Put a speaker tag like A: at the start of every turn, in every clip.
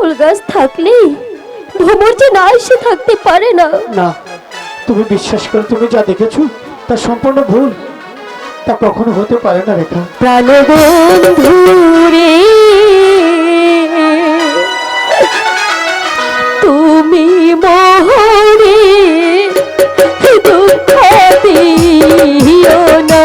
A: ফুল গাছ থাকলে ভ্রমর যে না এসে থাকতে পারে না।
B: না তুমি বিশ্বাস করো তুমি যা দেখেছ তা সম্পূর্ণ ভুল। তা কখনো হতে পারে না রেখা।
A: প্রাণবন্ধু রে তুমি মোহরে দুঃখ দিও না।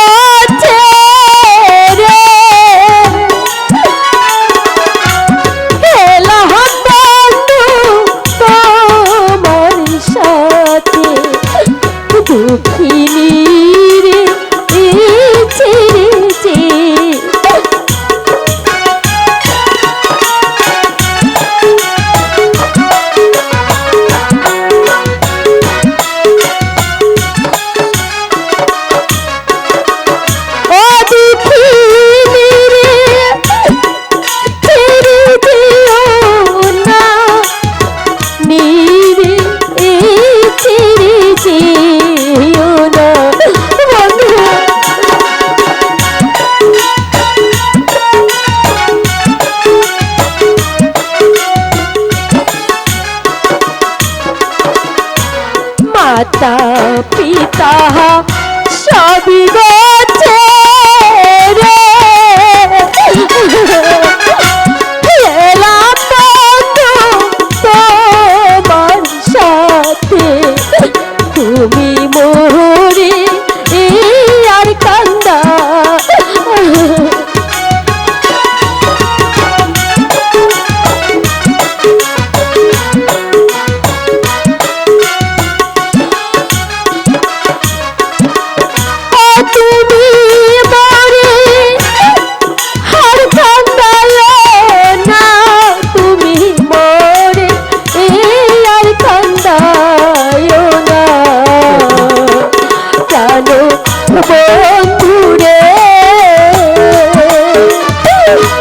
A: সুখী
B: মাতা
A: পিতা সবই গছে তুমি Oh.